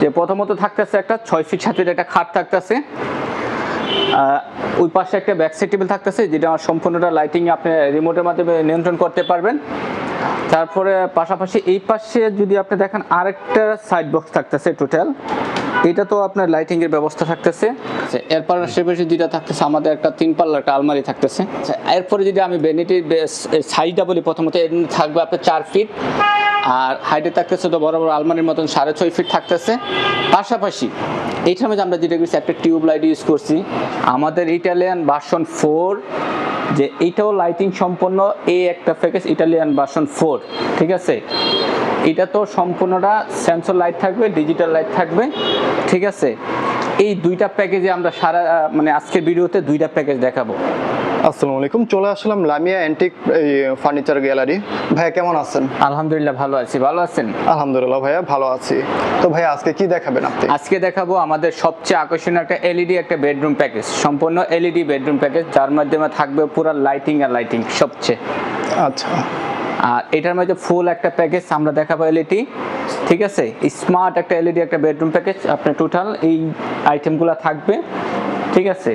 যে প্রথমত থাকতেছে একটা ছয় ফিট ফিট একটা খাট থাকতেছে। ওই পাশে একটা ব্যাক সাইড টেবিল থাকতেছে, যেটা সম্পূর্ণটা লাইটিং আপনি রিমোটের মাধ্যমে নিয়ন্ত্রণ করতে পারবেন। তারপরে পাশাপাশি এই পাশে যদি আপনি দেখেন আরেকটা সাইড বক্স থাকতেছে টোটাল এটা তো আপনার লাইটিং এর ব্যবস্থা থাকতেছে। আচ্ছা, এরপর আশেপাশে যেটা থাকতেছে আমাদের একটা তিন পাল্লার একটা আলমারি থাকতেছে। আচ্ছা, এরপরে যদি আমি বেনিটির সাইজটা বলি প্রথমত এর থাকবে আপনার চার ফিট আর হাইটে থাকতেছে তো বড় বড় আলমারির মতন সাড়ে ছয় ফিট থাকতেছে। পাশাপাশি এইটার মধ্যে আমরা যেটা করছি একটা টিউব লাইট ইউজ করছি। আমাদের ইটালিয়ান ভার্সন ফোর যে এইটাও লাইটিং সম্পন্ন এই একটা প্যাকেজ ইটালিয়ান ভার্সন ফোর ঠিক আছে? এটা তো সম্পূর্ণটা সেন্সর লাইট থাকবে ডিজিটাল লাইট থাকবে ঠিক আছে? এই দুইটা প্যাকেজে আমরা সারা মানে আজকের ভিডিওতে দুইটা প্যাকেজ দেখাবো। আসসালামু আলাইকুম চলে আসলাম লামিয়া অ্যান্টিক ফার্নিচার গ্যালারি ভাইয়া কেমন আছেন? আলহামদুলিল্লাহ ভালো আছি। ভালো আছেন? আলহামদুলিল্লাহ ভাইয়া ভালো আছি। তো ভাইয়া আজকে কি দেখাবেন আপনি? আজকে দেখাবো আমাদের সবচেয়ে আকর্ষণীয় একটা এলইডি একটা বেডরুম প্যাকেজ সম্পূর্ণ এলইডি বেডরুম প্যাকেজ যার মাধ্যমে থাকবে পুরো লাইটিং আর লাইটিং সবচেয়ে। আচ্ছা। আর এটার মধ্যে ফুল একটা প্যাকেজ আমরা দেখাবো এলইডি ঠিক আছে? স্মার্ট একটা এলইডি একটা বেডরুম প্যাকেজ আপনার টোটাল এই আইটেমগুলো থাকবে, ঠিক আছে?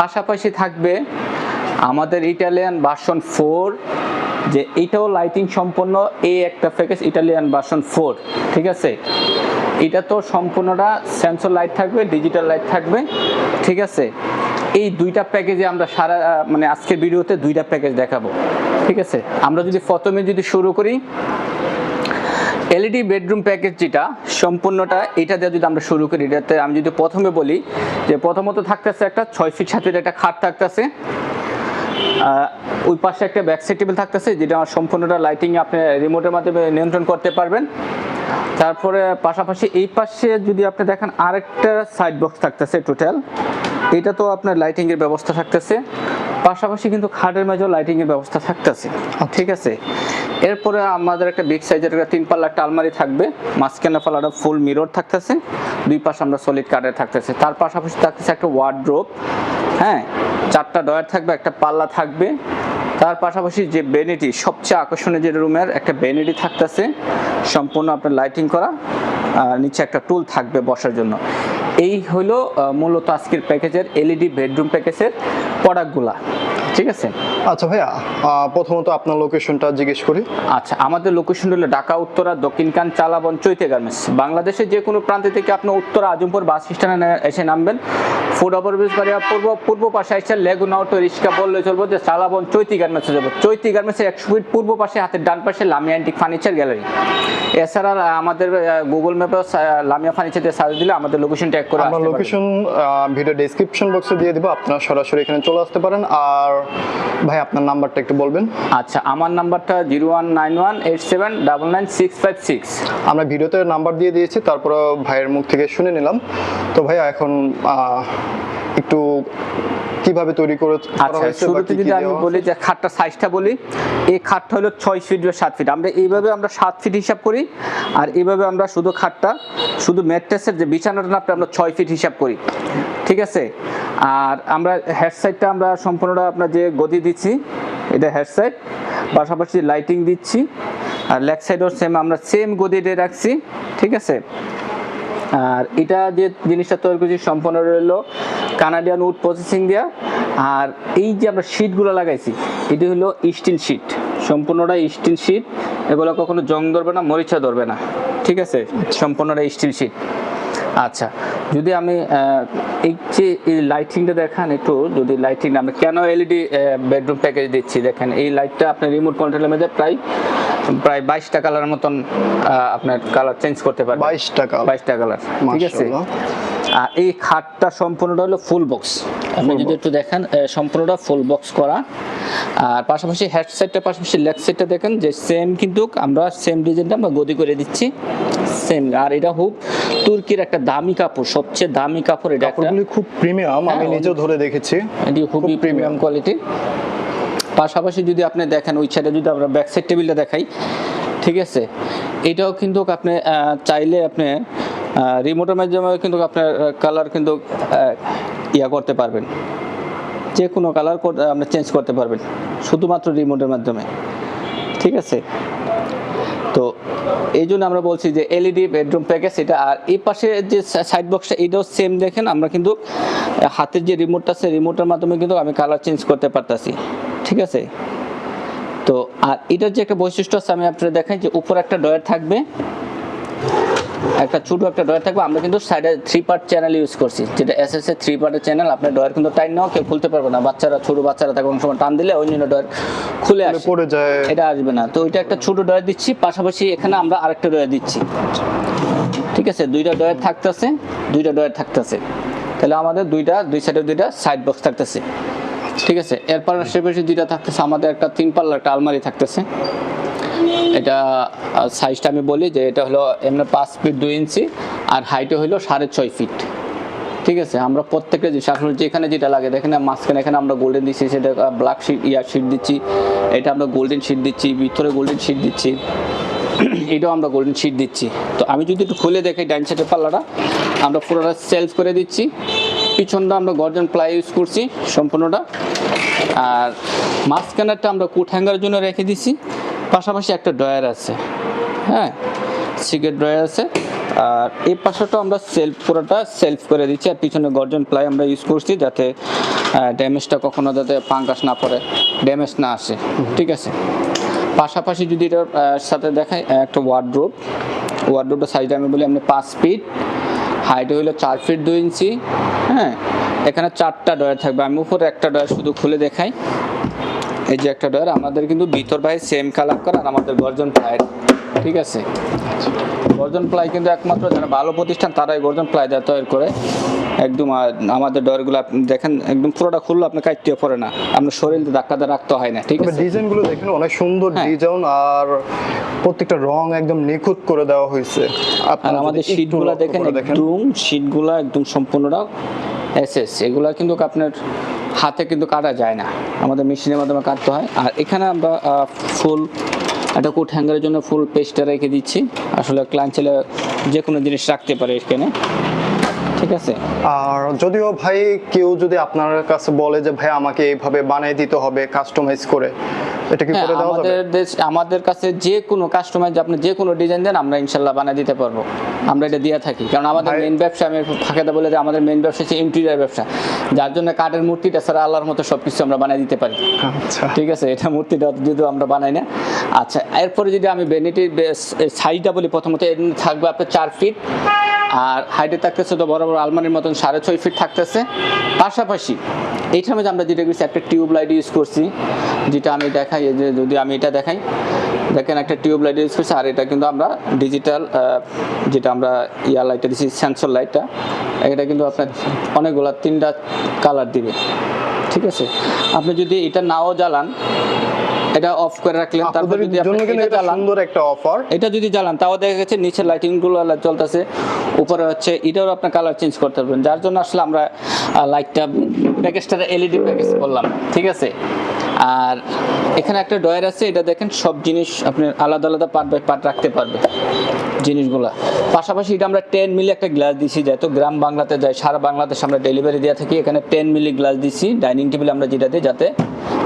পাশাপাশি থাকবে আমাদের ইটালিয়ান ভার্সন ফোর যে এটাও লাইটিং সম্পন্ন এই একটা প্যাকেজ ইটালিয়ান ভার্সন ফোর ঠিক আছে? এটা তো সম্পূর্ণটা সেন্সর লাইট থাকবে ডিজিটাল লাইট থাকবে, ঠিক আছে? এই দুইটা প্যাকেজে আমরা সারা মানে আজকের ভিডিওতে দুইটা প্যাকেজ দেখাবো। ঠিক আছে, আমরা যদি প্রথমে যদি শুরু করি এলইডি বেডরুম প্যাকেজ যেটা, সম্পূর্ণটা এটা দিয়ে যদি আমরা শুরু করি, এটাতে আমি যদি প্রথমে বলি যে প্রথমত থাকতেছে একটা ছয় ফিট সাত ফিট একটা খাট থাকতেছে ওই পাশে একটা ব্যাক টেবিল থাকতেছে, যেটা সম্পূর্ণটা লাইটিং আপনি রিমোটের মাধ্যমে নিয়ন্ত্রণ করতে পারবেন। তারপরে পাশাপাশি এই পাশে যদি আপনি দেখেন আরেকটা সাইড বক্স থাকতেছে টোটাল এটা তো আপনার লাইটিংয়ের ব্যবস্থা থাকতেছে। পাশাপাশি কিন্তু খাটের মাঝেও লাইটিং এর ব্যবস্থা থাকতেছে। ঠিক আছে? এরপরে আমাদের একটা বিগ সাইজের একটা তিন পাল্লা একটা আলমারি থাকবে। মাঝখানে পাল্লাটা ফুল মিরর থাকতেছে। দুই পাশে আমরা সলিড কাঠের থাকতেছে। তার পাশাপাশি থাকতেছে একটা ওয়ার্ড্রোপ হ্যাঁ? চারটা ডয়ার থাকবে একটা পাল্লা থাকবে। তার পাশাপাশি যে বেনিটি সবচেয়ে আকর্ষণীয় যে রুমের একটা বেনিটি থাকতেছে। সম্পূর্ণ আপনার লাইটিং করা। আর নিচে একটা টুল থাকবে বসার জন্য। এই হলো মূলত আজকের প্যাকেজের এলইডি বেডরুম প্যাকেজের প্রোডাক্টগুলা ঠিক আছে? আচ্ছা ভাইয়া প্রথমত আপনার লোকেশনটা জিজ্ঞেস করি। আচ্ছা আমাদের লোকেশন হলো ঢাকা উত্তরা দক্ষিণকান চালাবন চৈতে গার্মেন্টস। বাংলাদেশের যে কোনো প্রান্তে থেকে আপনি উত্তরা আজমপুর বাস স্ট্যান্ডে এসে নামবেন। ফুড ওভারব্রিজ বাড়িয়া পূর্ব পূর্ব পাশে এসে লেগুনা অটো রিক্সা বললে চলবো যে চালাবন চৈতি গার্মেন্টসে যাব। চৈতি গার্মেন্টসের একশো ফিট পূর্ব পাশে হাতের ডান পাশে লামিয়া অ্যান্টিক ফার্নিচার গ্যালারি। এছাড়া আমাদের গুগল ম্যাপে লামিয়া ফার্নিচার দিয়ে সার্চ দিলে আমাদের লোকেশন ট্যাগ করে আমরা লোকেশন ভিডিও ডেসক্রিপশন বক্সে দিয়ে দিব আপনারা সরাসরি এখানে চলে আসতে পারেন। আর ভাই আপনার নাম্বারটা একটু বলবেন। আচ্ছা আমার নাম্বারটা zero one nine one eight seven double nine six five six. আমরা ভিডিওতে নাম্বার দিয়ে দিয়েছি তারপর ভাইয়ের মুখ থেকে শুনে নিলাম। তো ভাইয়া এখন একটু কীভাবে তৈরি করে আচ্ছা শুরুতে যদি আমি বলি যে খাটটা সাইজটা বলি এই খাটটা হলো ছয় ফিট বা সাত ফিট আমরা এইভাবে আমরা সাত ফিট হিসাব করি আর এইভাবে আমরা শুধু খাটটা শুধু ম্যাট্রেসের যে বিছানাটা নাপটা আমরা ছয় ফিট হিসাব করি। ঠিক আছে? আর আমরা হেড সাইডটা আমরা সম্পূর্ণটা আপনার যে গদি দিচ্ছি এটা হেড সাইড পাশাপাশি লাইটিং দিচ্ছি আর লেগ সাইডও সেম আমরা সেম গদি দিয়ে রাখছি। ঠিক আছে? আর এটা যে জিনিসটা তৈরি করছি সম্পূর্ণ রইল কানাডিয়ান উড প্রসেসিং দেওয়া আর এই যে আমরা শিটগুলো লাগাইছি এটি হলো স্টিল শিট সম্পূর্ণটা স্টিল শিট এগুলো কখনো জং ধরবে না মরিচা ধরবে না। ঠিক আছে? সম্পূর্ণটা স্টিল শিট আচ্ছা যদি আমি এই যে এই লাইটিংটা দেখান একটু যদি লাইটিং আমরা কেন এলইডি বেডরুম প্যাকেজ দিচ্ছি? দেখেন এই লাইটটা আপনার রিমোট কন্ট্রোলের মধ্যে প্রায় প্রায় বাইশটা কালারের মতন আপনার কালার চেঞ্জ করতে পারবেন। বাইশ টাকা বাইশটা কালার ঠিক আছে? আর এই খাটটা সম্পূর্ণটা হলো ফুল বক্স আপনি যদি একটু দেখেন সম্পূর্ণটা ফুল বক্স করা। আর পাশাপাশি হেড সেটটা পাশাপাশি লেগ সেটটা দেখেন যে সেম কিন্তু আমরা সেম ডিজাইনটা আমরা গদি করে দিচ্ছি। সেম আর এটা খুব তুর্কির একটা দামি কাপড় সবচেয়ে দামি কাপড় এটা কাপড়গুলি খুব প্রিমিয়াম আমি হ্যাঁ, নিজেও ধরে দেখেছি। এটি খুবই প্রিমিয়াম কোয়ালিটি পাশাপাশি যদি আপনি দেখেন ওই সাইডে যদি আমরা ব্যাক সাইড টেবিলটা দেখাই ঠিক আছে? এটাও কিন্তু আপনি চাইলে আপনি রিমোটের মাধ্যমে কিন্তু আপনার কালার কিন্তু ইয়া করতে পারবেন। যে কোনো কালার আপনি চেঞ্জ করতে পারবেন শুধুমাত্র রিমোটের মাধ্যমে। ঠিক আছে? তো এই জন্য আমরা বলছি যে এলইডি বেডরুম প্যাকেজ এটা আর এই পাশে যে সাইড বক্সটা এটাও সেম দেখেন, আমরা কিন্তু হাতের যে রিমোটটা আছে রিমোটের মাধ্যমে কিন্তু আমি কালার চেঞ্জ করতে পারতাছি, ঠিক আছে? তো আর এটার যে একটা বৈশিষ্ট্য আছে, আমি আপনাদের দেখাই যে উপর একটা ডয়ার থাকবে একটা ছোট একটা ডয়ার থাকবে আমরা কিন্তু সাইডে থ্রি পার্ট চ্যানেল ইউজ করছি। যেটা এস এস এ থ্রি পার্টের চ্যানেল আপনার ডয়ার কিন্তু টাইট নাও কেউ খুলতে পারবে না। বাচ্চারা ছোট বাচ্চারা থাকে অনেক সময় টান দিলে অন্য ডয়ার খুলে আসে। পড়ে যায়। এটা আসবে না। তো ওইটা একটা ছোট ডয়ার দিচ্ছি পাশাপাশি এখানে আমরা আরেকটা ডয়ার দিচ্ছি। ঠিক আছে? দুইটা ডয়ার থাকতেছে দুইটা ডয়ার থাকতেছে। তাহলে আমাদের দুইটা দুই সাইডে দুইটা সাইড বক্স থাকতেছে। ঠিক আছে? এরপর আশেপাশে দুইটা থাকতেছে আমাদের একটা তিন পাল্লা একটা আলমারি থাকতেছে। এটা সাইজটা আমি বলি যে এটা হলো এমনি পাঁচ ফিট দুই ইঞ্চি আর হাইটে হলো সাড়ে ছয় ফিট ঠিক আছে? আমরা প্রত্যেকটা জিনিস, আসলে যেখানে যেটা লাগে, দেখেন মাঝখানে এখানে আমরা গোল্ডেন দিচ্ছি, সেটা ব্ল্যাক শিট ইয়ার শিট দিচ্ছি, এটা আমরা গোল্ডেন শিট দিচ্ছি, ভিতরে গোল্ডেন শিট দিচ্ছি, এটাও আমরা গোল্ডেন শিট দিচ্ছি। তো আমি যদি একটু খুলে দেখি ডাইন সাইডের পাল্লাটা, আমরা পুরোটা সেলফ করে দিচ্ছি। পিছনটা আমরা গর্জন প্লাই ইউজ করছি সম্পূর্ণটা। আর মাঝখানেরটা আমরা কুট হ্যাঙ্গারের জন্য রেখে দিছি পাশাপাশি একটা ড্রয়ার আছে হ্যাঁ? সিগারেট ড্রয়ার আছে। আর এই পাশাটা আমরা সেলফ, পুরোটা সেলফ করে দিচ্ছি। আর পিছনে গর্জন প্লাই আমরা ইউজ করছি যাতে ড্যামেজটা কখনো যাতে পাঙ্কাস না পড়ে, ড্যামেজ না আসে, ঠিক আছে? পাশাপাশি যদি এটার সাথে দেখাই একটা ওয়ার্ড্রোপ ওয়ার্ড্রোপটা সাইজটা আমি বলি আপনি পাঁচ ফিট হাইট হইল চার ফিট দুই ইঞ্চি হ্যাঁ? এখানে চারটা ডয়ার থাকবে। আমি উপরে একটা ডয়ার শুধু খুলে দেখাই। এই যে একটা ডয়ার আমাদের কিন্তু ভিতর বাইরে সেম কালার করা আর আমাদের গর্জন প্লাই। ঠিক আছে? গর্জন প্লাই কিন্তু একমাত্র যারা ভালো প্রতিষ্ঠান তারাই গর্জন প্লাই দেওয়া তৈরি করে। একদম আমাদের ডয়ারগুলো আপনি দেখেন একদম পুরোটা খুললো আপনি কাটতে পড়ে না। আপনার শরীর ধাক্কাতে রাখতে হয় না ঠিক আছে? ডিজাইনগুলো দেখেন অনেক সুন্দর হ্যাঁ। ডিজাইন আর প্রত্যেকটা রং একদম নিখুঁত করে দেওয়া হয়েছে। আর আমাদের শীটগুলো দেখেন একদম শীটগুলো একদম সম্পূর্ণটা এসএস এগুলো কিন্তু আপনার হাতে কিন্তু কাটা যায় না। আমাদের মেশিনের মাধ্যমে কাটতে হয়। আর এখানে আমরা ফুল, একটা কোট হ্যাঙ্গারের জন্য ফুল পেস্টটা রেখে দিচ্ছি। আসলে ক্লান ছেলে যে কোনো জিনিস রাখতে পারে এখানে। ঠিক আছে? আর যদিও ভাই, কেউ যদি আপনার কাছে বলে যে, ভাই, আমাকে এইভাবে বানিয়ে দিতে হবে, কাস্টমাইজ করে এটা কি হ্যাঁ, করে দেওয়া যাবে? আমাদের দেশ আমাদের কাছে যে কোনো কাস্টমাইজ আপনি যে কোনো ডিজাইন দেন আমরা ইনশাল্লাহ বানিয়ে দিতে পারব। আমরা এটা দিয়ে থাকি। কারণ আমাদের মেইন ব্যবসা আমি ফাঁকাতে বলে যে আমাদের মেইন ব্যবসা হচ্ছে ইন্টেরিয়ার ব্যবসা। যার জন্য কাঠের মূর্তিটা ছাড়া আল্লাহর মতো সব কিছু আমরা বানিয়ে দিতে পারি। আচ্ছা। ঠিক আছে? এটা মূর্তিটা যদিও আমরা বানাই না। আচ্ছা এরপরে যদি আমি বেনিটির সাইজটা বলি প্রথমত এর থাকবে আপনার চার ফিট আর হাইটে থাকতেছে তো বড় বড় আলমারির মতন সাড়ে ছয় ফিট থাকতেছে। পাশাপাশি এইটার মধ্যে আমরা যেটা করছি একটা টিউব লাইট ইউজ করছি যেটা আমি দেখাই যে যদি আমি এটা দেখাই দেখেন একটা টিউব লাইট ইউজ করছি আর এটা কিন্তু আমরা ডিজিটাল যেটা আমরা ইয়ার লাইটটা দিচ্ছি সেন্সর লাইটটা এটা কিন্তু আপনার অনেকগুলো তিনটা কালার দিবে ঠিক আছে? আপনি যদি এটা নাও জ্বালান এটা অফ করে রাখলেন তারপর আপনাদের যদি এটা সুন্দর একটা অফার এটা যদি জ্বালান তাও দেখা গেছে নিচের লাইটিংগুলো চলতেছে উপরে হচ্ছে এটাও আপনার কালার চেঞ্জ করতে পারবেন। যার জন্য আসলে আমরা লাইটটা প্যাকেজটা এলইডি প্যাকেজ বললাম ঠিক আছে? আর এখানে একটা ডয়ার আছে এটা দেখেন সব জিনিস আপনি আলাদা আলাদা পার্ট বাই পার্ট রাখতে পারবে জিনিসগুলা। পাশাপাশি এটা আমরা টেন মিলি একটা গ্লাস দিছি যেহেতু গ্রাম বাংলাতে যায় সারা বাংলাদেশ আমরা ডেলিভারি দেওয়া থাকি এখানে টেন মিলি গ্লাস দিছি ডাইনিং টেবিল আমরা যেটা দিই যাতে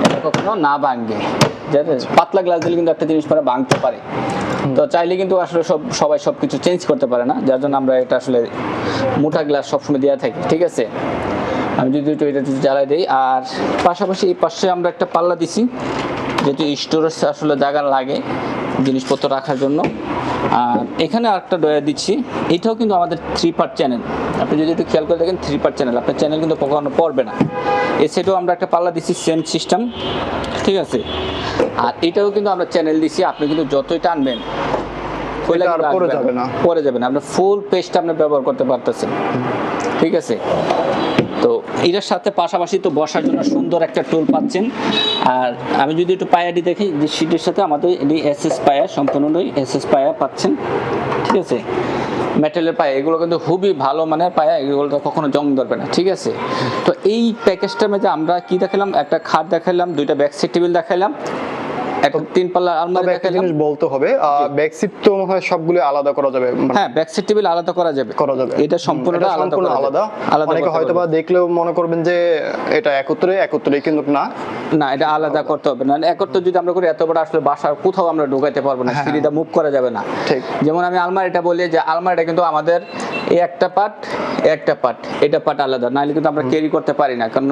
এটা কখনো না ভাঙবে যাতে পাতলা গ্লাস দিলে কিন্তু একটা জিনিস পরে ভাঙতে পারে। তো চাইলে কিন্তু আসলে সব সবাই সব কিছু চেঞ্জ করতে পারে না যার জন্য আমরা এটা আসলে মোটা গ্লাস সবসময় দেওয়া থাকি ঠিক আছে? আমি যদি একটু এটা জ্বালাই দিই আর পাশাপাশি এই পাশে আমরা একটা পাল্লা দিছি যেহেতু স্টোরেজ আসলে জায়গা লাগে জিনিসপত্র রাখার জন্য। আর এখানে আরেকটা ডয়া দিচ্ছি এটাও কিন্তু আমাদের থ্রি পার্ট চ্যানেল আপনি যদি একটু খেয়াল করে দেখেন থ্রি পার্ট চ্যানেল আপনার চ্যানেল কিন্তু কখনো পড়বে না। এ সেটাও আমরা একটা পাল্লা দিচ্ছি সেম সিস্টেম ঠিক আছে? আর এটাও কিন্তু আমরা চ্যানেল দিচ্ছি আপনি কিন্তু যতই টানবেন পড়ে যাবে না। পরে যাবে না। আপনার ফুল পেস্ট আপনি ব্যবহার করতে পারতেছেন। ঠিক আছে? এটার সাথে পাশাপাশি তো বসার জন্য সুন্দর একটা টুল পাচ্ছেন। আর আমি যদি একটু পায়াটি দেখি, যে সিটের সাথে আমাদের এটি এসএস পায়া সম্পূর্ণই এসএস পায়া পাচ্ছেন। ঠিক আছে? মেটেলের পায়া, এগুলো কিন্তু খুবই ভালো মানে পায়া এগুলো কখনো জং ধরবে না, ঠিক আছে? তো এই প্যাকেজটার মধ্যে আমরা কি দেখালাম? একটা খাট দেখালাম, দুইটা ব্যাকসিট টেবিল দেখালাম। একটা তিন পাল্লা আলমারি একটা জিনিস বলতে হবে ব্যাক সিট তো মনে হয় সবগুলো আলাদা করা যাবে মানে হ্যাঁ ব্যাক সাইড টেবিল আলাদা করা যাবে। করা যাবে। এটা সম্পূর্ণটা আলাদা করা আলাদা। আলাদা অনেকে হয়তো বা দেখলেও মনে করবেন যে এটা একত্রে একত্রে কিন্তু না। না এটা আলাদা করতে হবে। না একত্র যদি আমরা করি এত বড় আসলে বাসার কোথাও আমরা ঢুকাইতে পারব না হ্যাঁ। সিঁড়িটা মুভ করা যাবে না। ঠিক। যেমন আমি আলমারিটা বলি যে আলমারিটা কিন্তু আমাদের এই একটা পার্ট একটা পার্ট এটা পার্ট আলাদা। নাহলে কিন্তু আমরা ক্যারি করতে পারি না কারণ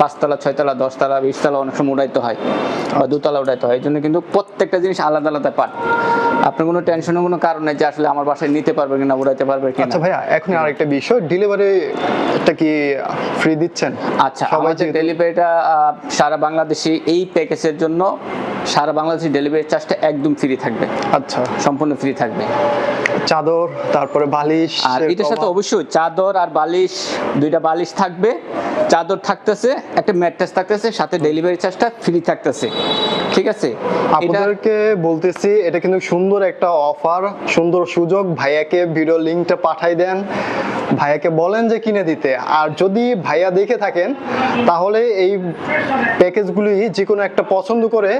পাঁচতলা ছয়তলা দশতলা বিশতলা অনেক সময় উড়াইতে হয় বা দুতলা উড়াইতে হয়। জন্য কিন্তু প্রত্যেকটা জিনিস আলাদা আলাদা পার্ট আপনার কোনো টেনশনের কোনো কারণ নেই যে আসলে আমার বাসায় নিতে পারবে কিনা উড়াইতে পারবে কিনা। আচ্ছা ভাইয়া এখন আরেকটা বিষয় ডেলিভারি এটা কি ফ্রি দিচ্ছেন? আচ্ছা আমাদের ডেলিভারিটা সারা বাংলাদেশে এই প্যাকেজের জন্য সারা বাংলাদেশে ডেলিভারি চার্জটা একদম ফ্রি থাকবে। আচ্ছা। সম্পূর্ণ ফ্রি থাকবে। চাদর তারপরে বালিশ আর এটার সাথে অবশ্যই চাদর আর বালিশ দুইটা বালিশ থাকবে। চাদর থাকতেছে একটা ম্যাট্রেস থাকতেছে সাথে ডেলিভারি চার্জটা ফ্রি থাকতেছে। ঠিক আছে? আপনাদেরকে বলতেছি এটা কিন্তু সুন্দর একটা অফার সুন্দর সুযোগ। ভাইয়াকে ভিডিও লিংকটা পাঠাই দেন। ভাইয়াকে বলেন যে কিনে দিতে। আর যদি ভাইয়া দেখে থাকেন তাহলে এই প্যাকেজগুলি যে কোনো একটা পছন্দ করে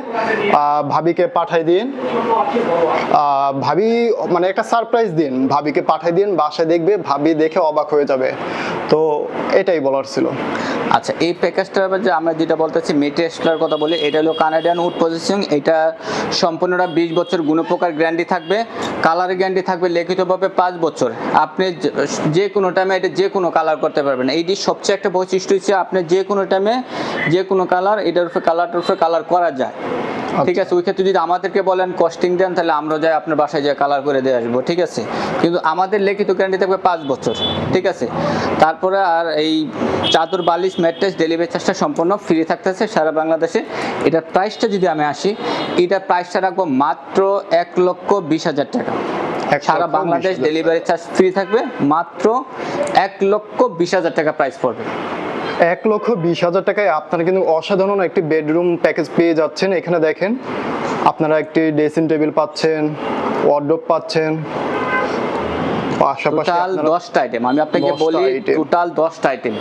ভাবিকে পাঠাই দিন। ভাবি মানে একটা সারপ্রাইজ দিন ভাবিকে পাঠাই দিন বাসায় দেখবে ভাবি দেখে অবাক হয়ে যাবে। তো এটাই বলার ছিল। আচ্ছা এই প্যাকেজটার যে আমরা যেটা বলতেছি মেটেরিয়ালটার কথা বলি এটা হলো কানাডিয়ান উড প্রসেসিং এটা সম্পূর্ণটা বিশ বছর গুণপ্রকার গ্যারান্টি থাকবে। কালার গ্যারান্টি থাকবে লিখিতভাবে পাঁচ বছর। আপনি যে- যে কোনো টাইমে এটা যে কোনো কালার করতে পারবেন। এইটি সবচেয়ে একটা বৈশিষ্ট্য হচ্ছে আপনি যে কোনো টাইমে যে কোনো কালার এটার উপরে কালারটার উপরে কালার করা যায়। ঠিক আছে ওই ক্ষেত্রে যদি আমাদেরকে বলেন কস্টিং দেন তাহলে আমরা যাই আপনার বাসায় যাই কালার করে দিয়ে আসব। ঠিক আছে? কিন্তু আমাদের লিখিত গ্যারান্টি থাকবে পাঁচ বছর ঠিক আছে? তারপরে আর এই চাদর বালিশ ম্যাট্রেস ডেলিভারি চার্জটা সম্পূর্ণ ফ্রি থাকতেছে সারা বাংলাদেশে। এটার প্রাইসটা যদি আমি আসি এটার প্রাইসটা রাখব মাত্র এক লক্ষ বিশ হাজার টাকা। সারা বাংলাদেশ ডেলিভারি চার্জ ফ্রি থাকবে মাত্র এক লক্ষ বিশ হাজার টাকা প্রাইস পড়বে। এক লক্ষ বিশ হাজার টাকায় আপনারা কিন্তু অসাধারণ একটি বেডরুম প্যাকেজ পেয়ে যাচ্ছেন। এখানে দেখেন আপনারা একটি ড্রেসিং টেবিল পাচ্ছেন ওয়ার্ডরোব পাচ্ছেন। পাশাপাশি টোটাল দশটা আইটেম আমি আপনাকে বলি item। টোটাল দশটা আইটেম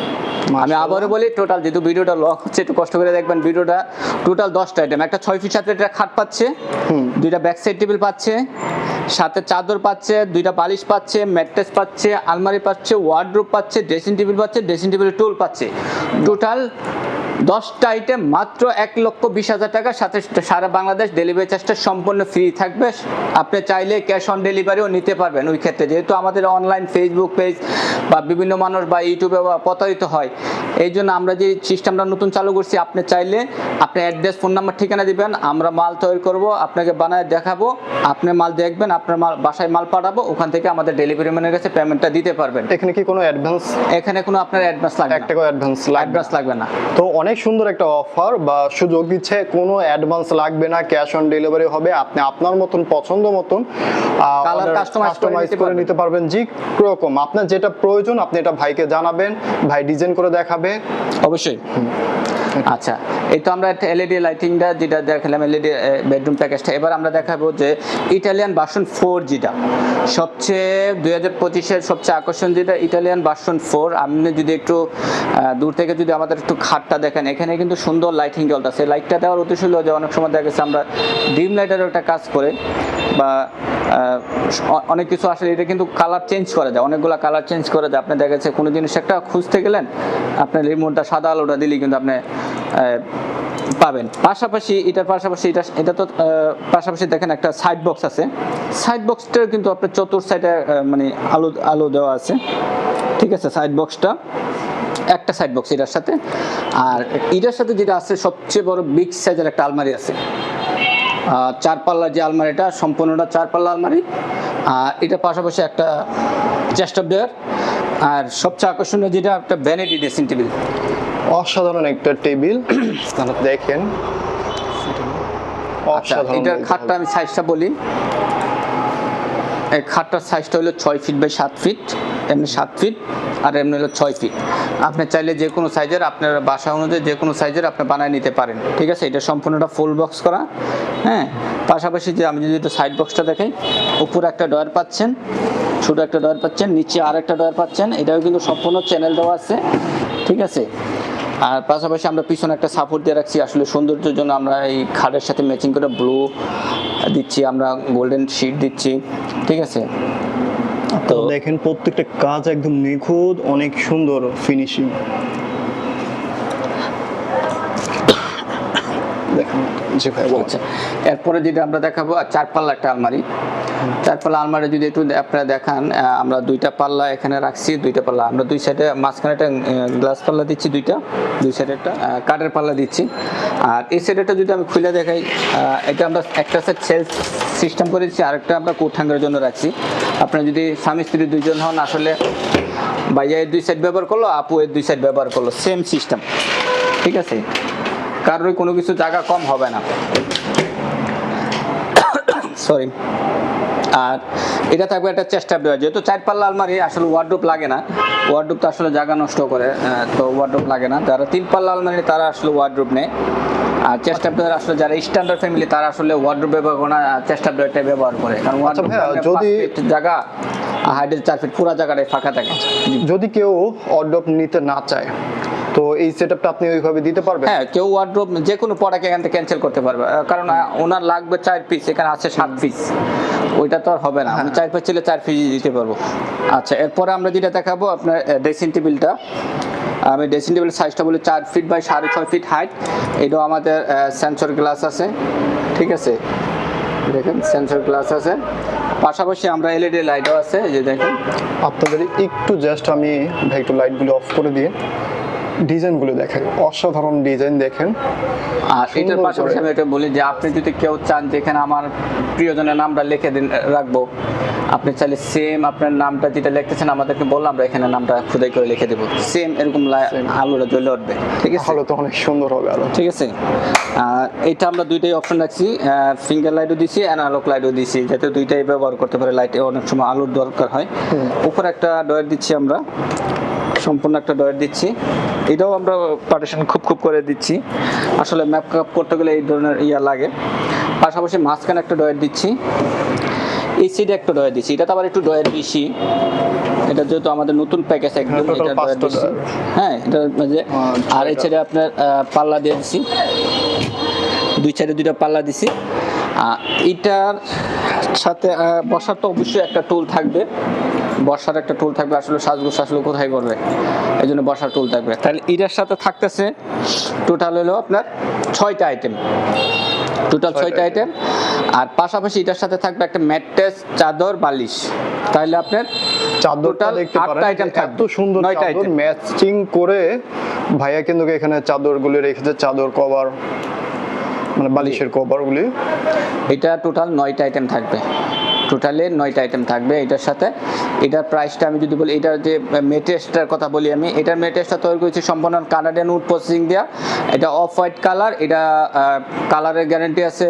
আমি আবারও বলি টোটাল যেহেতু ভিডিওটা লক হচ্ছে একটু কষ্ট করে দেখবেন ভিডিওটা। টোটাল দশটা আইটেম একটা ছয় ফিট সাথে খাট পাচ্ছে দুইটা ব্যাক সাইড টেবিল পাচ্ছে সাথে চাদর পাচ্ছে, দুইটা বালিশ পাচ্ছে, ম্যাট্রেস পাচ্ছে, আলমারি পাচ্ছে ওয়ার্ড্রোপ পাচ্ছে ড্রেসিং টেবিল পাচ্ছে ড্রেসিং টেবিল টুল পাচ্ছে। টোটাল দশটা আইটেম মাত্র এক লক্ষ বিশ হাজার টাকা সাথে সারা বাংলাদেশ ডেলিভারি চার্জটা সম্পূর্ণ ফ্রি থাকবে। আপনি চাইলে ক্যাশ অন ডেলিভারিও নিতে পারবেন ওই ক্ষেত্রে যেহেতু আমাদের অনলাইন ফেসবুক পেজ বা বিভিন্ন মানুষ বা ইউটিউবে বা প্রতারিত হয়। এই জন্য আমরা যে সিস্টেমটা নতুন চালু করছি আপনি চাইলে আপনি অ্যাড্রেস ফোন নাম্বার ঠিকানা দিবেন আমরা মাল তৈরি করব আপনাকে বানায় দেখাবো আপনি মাল দেখবেন আপনার মাল বাসায় মাল পাঠাবো ওখান থেকে আমাদের ডেলিভারি ম্যানের কাছে পেমেন্টটা দিতে পারবেন। এখানে কি কোনো অ্যাডভান্স এখানে কোনো আপনার অ্যাডভান্স লাগবে না। টাকা অ্যাডভান্স লাগবে অ্যাডভান্স লাগবে না। তো অনেক সুন্দর একটা অফার বা সুযোগ দিচ্ছে কোনো অ্যাডভান্স লাগবে না ক্যাশ অন ডেলিভারি হবে আপনি আপনার মতন পছন্দ মতন কাস্টমাইজ করে নিতে পারবেন। যে রকম। আপনার যেটা প্রয়োজন আপনি এটা ভাইকে জানাবেন ভাই ডিজাইন করে দেখাবে। অবশ্যই। আচ্ছা এই তো আমরা একটা এলইডি লাইটিংটা যেটা দেখালাম এলইডি বেডরুম প্যাকেজটা এবার আমরা দেখাবো যে ইটালিয়ান বাসন ফোর যেটা। সবচেয়ে দুই হাজার পঁচিশের সবচেয়ে আকর্ষণ যেটা ইটালিয়ান বাসন ফোর আপনি যদি একটু আহ, দূর থেকে যদি আমাদের একটু খাটটা দেখেন এখানে কিন্তু সুন্দর লাইটিং জ্বলতেছে। লাইটটা দেওয়ার উদ্দেশ্য হলো যে, অনেক সময় দেখা গেছে আমরা ডিম লাইটারও একটা কাজ করে বা অনেক কিছু আসলে এটা কিন্তু কালার চেঞ্জ করা যায়। অনেকগুলো কালার চেঞ্জ করা যায়। আপনি দেখা যাচ্ছে কোনো জিনিস একটা খুঁজতে গেলেন, আপনার রিমোটটা সাদা আলোটা দিলেই কিন্তু আপনি পাবেন। পাশাপাশি এটার পাশাপাশি এটা এটা তো পাশাপাশি দেখেন একটা সাইড বক্স আছে। সাইড বক্সটার কিন্তু আপনার চতুর সাইডে মানে আলো আলো দেওয়া আছে। ঠিক আছে সাইড বক্সটা একটা সাইড বক্স এটার সাথে। আর এটার সাথে যেটা আছে সবচেয়ে বড় বিগ সাইজের একটা আলমারি আছে। চার পাল্লার যে আলমারিটা সম্পূর্ণটা চার পাল্লা আলমারি। আর এটা পাশাপাশি একটা চেস্ট অফ ডেয়ার আর সবচেয়ে আকর্ষণীয় যেটা একটা ভ্যানিটি ড্রেসিং টেবিল অসাধারণ একটা টেবিল দেখেন। আচ্ছা এটার খাটটা আমি সাইজটা বলি। এই খাটটার সাইজটা হলো ছয় ফিট বাই সাত ফিট এমনি সাত ফিট আর এমনি হলো ছয় ফিট আপনি চাইলে যে কোনো সাইজের আপনার বাসা অনুযায়ী যে কোনো সাইজের আপনি বানায় নিতে পারেন, ঠিক আছে? এটা সম্পূর্ণটা ফুল বক্স করা হ্যাঁ? পাশাপাশি যে আমি যদি একটু সাইড বক্সটা দেখাই, উপরে একটা ডয়ার পাচ্ছেন, ছোটো একটা ডয়ার পাচ্ছেন, নিচে আর একটা ডয়ার পাচ্ছেন, এটাও কিন্তু সম্পূর্ণ চ্যানেল দেওয়া আছে, ঠিক আছে? আর পাশাপাশি আমরা পিছনে একটা সাপোর্ট দিয়ে রাখছি। আসলে সৌন্দর্যের জন্য আমরা এই খাটের সাথে ম্যাচিং করে ব্লু দিচ্ছি আমরা গোল্ডেন শিট দিচ্ছি। ঠিক আছে? তো দেখেন প্রত্যেকটা কাজ একদম নিখুঁত অনেক সুন্দর ফিনিশিং দেখেন জি ভাই আচ্ছা এরপরে যেটা আমরা দেখাবো আর চার পাল্লা একটা আলমারি। পাল্লা আলমারি যদি একটু আপনারা দেখান আমরা দুইটা পাল্লা এখানে রাখছি, দুইটা পাল্লা। আমরা দুই সাইডে মাঝখানে একটা গ্লাস পাল্লা দিচ্ছি দুইটা, দুই সাইডে একটা কাঠের পাল্লা দিচ্ছি। আর এই সাইডেটা যদি আমি খুলে দেখাই এটা আমরা একটা সাইড সেলফ সিস্টেম করে দিচ্ছি, আরেকটা আমরা কোঠাঙ্গের জন্য রাখছি। আপনারা যদি স্বামী, স্ত্রী দুইজন হন, আসলে ভাইয়া এর দুই সাইড ব্যবহার করল, আপু এর দুই সাইড ব্যবহার করল সেম সিস্টেম ঠিক আছে? কারোর কোনো কিছু জায়গা কম হবে না। সরি আর এটা থাকবে একটা চেষ্টা দেওয়া যেহেতু চার পাল্লা আলমারি আসলে ওয়ার্ড্রোপ লাগে না ওয়ার্ড্রোপ তো আসলে জায়গা নষ্ট করে তো ওয়ার্ড্রোপ লাগে না। যারা তিন পাল্লা আলমারি তারা আসলে ওয়ার্ড্রোপ নেয়। আর চেষ্টা প্লেয়ার আসলে যারা স্ট্যান্ডার্ড ফ্যামিলি তারা আসলে ওয়ার্ড্রোপ ব্যবহার করে না চেষ্টা প্লেয়ারটাই ব্যবহার করে। কারণ আচ্ছা ভাইয়া, আপনার যদি- জায়গা হাইডের চার ফিট পুরো জায়গাটাই ফাঁকা থাকে। যদি কেউ অর্ডার নিতে না চায় তো এই সেটআপটা আপনি ওইভাবে দিতে পারবেন? হ্যাঁ কেউ ওয়ার্ড্রোপ যে কোনো প্রোডাক্ট এখান থেকে ক্যান্সেল করতে পারবে। কারণ ওনার লাগবে চার পিস এখানে আছে সাত পিস ওইটা তো আর হবে না। আমি চার পিস ছিল চার পিস দিতে পারব। আচ্ছা এরপরে আমরা যেটা দেখাবো আপনার ড্রেসিং টেবিলটা আমি ড্রেসিং টেবিল সাইজটা বলি চার ফিট বাই সাড়ে ছয় ফিট হাইট এটাও আমাদের সেন্সর গ্লাস আছে। ঠিক আছে? দেখেন সেন্সর গ্লাস আছে। পাশাপাশি আমরা এলইডি লাইটও আছে এই যে দেখেন। আপনাদের একটু জাস্ট আমি একটু লাইটগুলো অফ করে দিয়ে ডিজাইনগুলো দেখেন অসাধারণ ডিজাইন দেখেন। আর এটার পাশাপাশি আমি এটা বলি যে আপনি যদি কেউ চান যে এখানে আমার প্রিয়জনের নামটা লিখে দিন রাখব। আপনি চাইলে সেম আপনার নামটা যেটা লিখতেছেন আমাদেরকে বললাম আমরা এখানে নামটা খুদাই করে লিখে দেবো। সেম এরকম আলোটা জ্বলে উঠবে। ঠিক আছে? ভালো তো অনেক সুন্দর হবে আরও। ঠিক আছে? আর এটা আমরা দুইটাই অপশন রাখছি। ফিঙ্গার লাইটও দিছি অ্যানালগ লাইটও দিছি। যাতে দুইটাই ব্যবহার করতে পারে লাইটে অনেক সময় আলোর দরকার হয়। উপরে একটা ডয়ার দিচ্ছি আমরা। সম্পূর্ণ একটা ডয়ার দিচ্ছি। এটাও আমরা পার্টিশন খুব খুব করে দিচ্ছি। আসলে ম্যাপ কাপ করতে গেলে এই ধরনের ইয়া লাগে। পাশাপাশি মাঝখানে একটা ডয়ার দিচ্ছি। এই সাইডে একটা ডয়ার দিচ্ছি। এটা তো আবার একটু ডয়ার বেশি এটা যেহেতু আমাদের নতুন প্যাকেজ একদম হ্যাঁ, এটা ডয়ার বেশি হ্যাঁ এটা মাঝে আচ্ছা, আর এই সাইডে আপনার পাল্লা দিয়ে দিচ্ছি। দুই সাইডে দুইটা পাল্লা দিছি এটার সাথে বসার তো অবশ্যই একটা টুল থাকবে। বর্ষার একটা টুল থাকবে আসলে সাজগোজ আসলে কোথায় করবে? এই জন্য বসার টুল থাকবে। তাহলে এটার সাথে থাকতেছে টোটাল হলো আপনার ছয়টা আইটেম টোটাল ছয়টা আইটেম আর পাশাপাশি এটার সাথে থাকবে একটা ম্যাট্রেস চাদর বালিশ। তাহলে আপনার চাদরটা দেখতে পারেন থাকবে। এত সুন্দর চাদর। ম্যাচিং করে ভাইয়া কিন্তু এখানে চাদরগুলি রেখেছে চাদর কভার মানে বালিশের কভারগুলি? এটা টোটাল নয়টা আইটেম থাকবে। টোটালে নয়টা আইটেম থাকবে এটার সাথে। এটার প্রাইসটা আমি যদি বলি এটার যে মেটেরিয়ালসটার কথা বলি আমি এটার মেটেরিয়ালসটা তৈরি করেছি সম্পূর্ণ কানাডিয়ান উড প্রসেসিং দেওয়া এটা অফ হোয়াইট কালার এটা কালারের গ্যারান্টি আছে।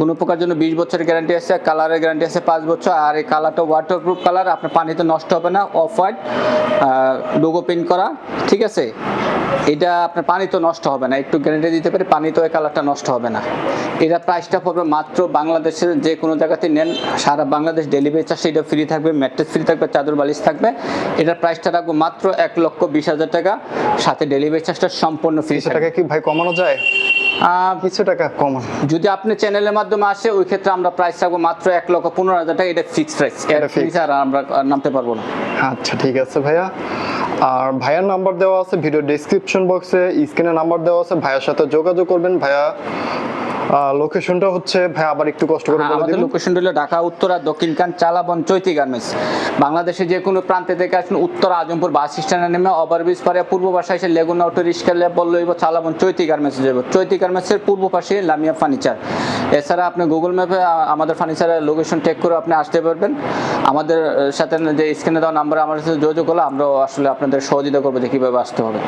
কোনো প্রকার জন্য বিশ বছরের গ্যারান্টি আছে কালারের গ্যারান্টি আছে পাঁচ বছর। আর এই কালারটা ওয়াটারপ্রুফ কালার আপনার পানিতে নষ্ট হবে না অফ হোয়াইট লোগো প্রিন্ট করা। ঠিক আছে? এটা আপনার পানি তো নষ্ট হবে না একটু গ্যারেন্টি দিতে পারি পানি তো এই কালারটা নষ্ট হবে না। এটা প্রাইসটা পড়বে মাত্র বাংলাদেশের যে কোনো জায়গাতে নেন সারা বাংলাদেশ ডেলিভারি চার্জ এটা ফ্রি থাকবে ম্যাট্রেস ফ্রি থাকবে চাদর বালিশ থাকবে। এটার প্রাইসটা রাখব মাত্র এক লক্ষ বিশ হাজার টাকা সাথে ডেলিভারি চার্জটা সম্পূর্ণ ফ্রি টাকা কি ভাই কমানো যায়? কিছু টাকা কমান। যদি আপনি চ্যানেলের মাধ্যমে আসে ওই ক্ষেত্রে আমরা প্রাইস রাখব মাত্র এক লক্ষ পনেরো হাজার টাকা এটা ফিক্সড প্রাইস এটা। আর আমরা নামতে পারব না। আচ্ছা ঠিক আছে ভাইয়া। আর ভাইয়ার নাম্বার দেওয়া আছে, ভিডিও ডিসক্রিপশন বক্সে স্ক্রিনে নাম্বার দেওয়া আছে, ভাইয়ার সাথে যোগাযোগ করবেন। ভাইয়া লোকেশনটা হচ্ছে ভাইয়া আবার একটু কষ্ট করে হ্যাঁ, বলে আমাদের দিন লোকেশন হলো ঢাকা উত্তরা দক্ষিণকান চালাবন চৈতি গার্মেন্টস। বাংলাদেশে যে কোনো প্রান্তে থেকে আসুন উত্তর আজমপুর বাস স্ট্যান্ডে নেমে ওভারব্রিজ পারে পূর্ব পাশে এসে লেগুনা অটো রিক্সা বললইব চালাবন চৈতি গার্মেন্টস যাব। চৈতি গার্মেন্টসের পূর্ব পাশে লামিয়া ফার্নিচার এছাড়া আপনি গুগল ম্যাপে আমাদের ফার্নিচারের লোকেশন টেক করে আপনি আসতে পারবেন। আমাদের সাথে যে স্ক্রিনে দেওয়া নাম্বারে আমাদের সাথে যোগাযোগ করলে আমরাও আসলে আপনাদের সহযোগিতা করব যে কীভাবে আসতে হবে।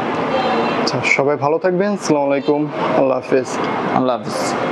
আচ্ছা সবাই ভালো থাকবেন। আসসালামু আলাইকুম। আল্লাহ হাফেজ। আল্লাহ হাফিজ।